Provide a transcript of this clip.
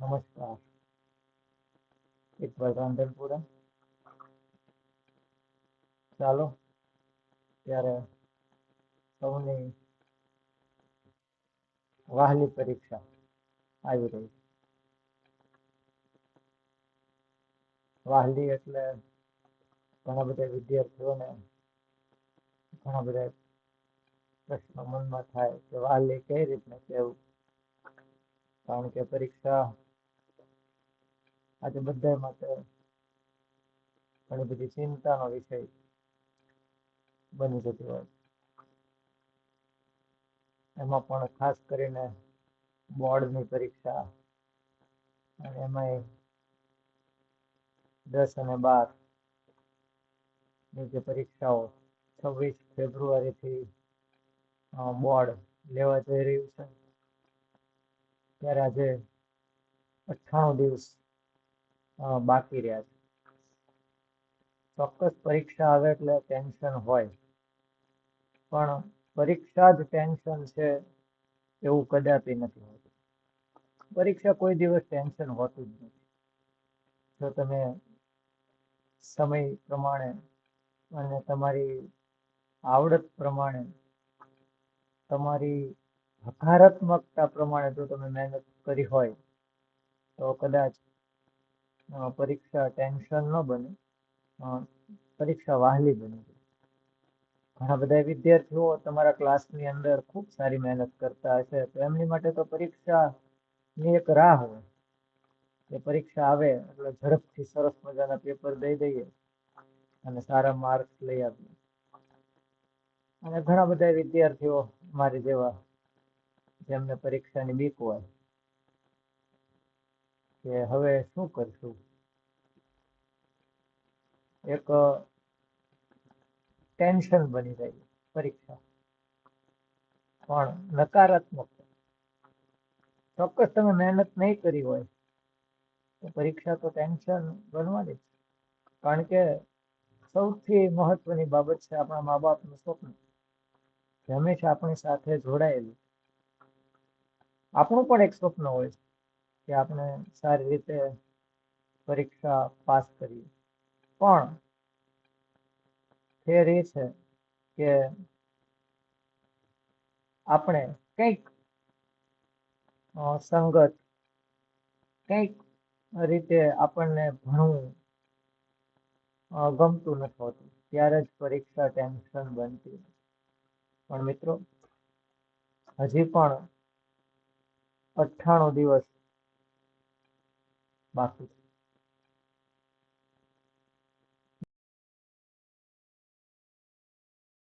નમસ્કાર ઇકબાલ રાંધનપુરા ચાલો ત્યારે સૌની વહાલી પરીક્ષા આવી રહી છે વહાલી એટલે ઘણા બધા વિદ્યાર્થીઓને ઘણા બધા પ્રશ્નો મનમાં થાય કે વહાલી કઈ રીતના કહેવું કારણ કે પરીક્ષા આજે બધા માટે ઘણી બધી ચિંતાનો વિષય બની જતી હોય એમાં પણ ખાસ કરીને બોર્ડની પરીક્ષા અને એમાંય દસ અને બારની જે પરીક્ષાઓ છવ્વીસ ફેબ્રુઆરીથી બોર્ડ લેવા જઈ રહ્યું છે. ત્યારે આજે અઠ્ઠાણું દિવસ બાકી રહ્યા છે. ચોક્કસ પરીક્ષા આવે એટલે ટેન્શન હોય. પણ પરીક્ષા જ ટેન્શન છે એવું કદાપી નથી હોતું. પરીક્ષા કોઈ દિવસ ટેન્શન હોતું જ નથી. જો તમે સમય પ્રમાણે અને તમારી આવડત પ્રમાણે તમારી હકારાત્મકતા પ્રમાણે જો તમે મહેનત કરી હોય તો કદાચ પરીક્ષા ટેન્શન ન બને. પરીક્ષા વહાલી બની. જાય ઘણા બધા વિદ્યાર્થીઓ તમારા ક્લાસની અંદર ખૂબ સારી મહેનત કરતા હશે, તો એમની માટે તો પરીક્ષાની એક રાહ હોય. કે પરીક્ષા આવે એટલે ઝડપથી સરસ મજાના પેપર દઈ દઈએ અને સારા માર્ક્સ લઈ આવીએ. અને ઘણા બધા વિદ્યાર્થીઓ મારી જેવા જેમને પરીક્ષાની બીક હોય કે હવે શું કરશું? એક ટેન્શન બની રહી પરીક્ષા. પણ નકારાત્મક. ચોક્કસ તમે મહેનત નહીં કરી હોય, તો પરીક્ષા તો ટેન્શન બનવાની જ. કારણ કે સૌથી મહત્વની બાબત છે આપણા મા બાપનું સ્વપ્ન. જે હંમેશા આપણી સાથે જોડાયેલું. આપણું પણ એક સ્વપ્ન હોય છે. કે આપણે સારી રીતે પરીક્ષા પાસ કરીએ. પણ ફેર એ છે કે આપણે કંઈક સંગત કંઈક રીતે આપણને ભણવું ગમતું નથી હોતું. ત્યારે જ પરીક્ષા ટેન્શન બનતી પણ મિત્રો, હજી પણ અઠ્ઠાણું દિવસ બાકી.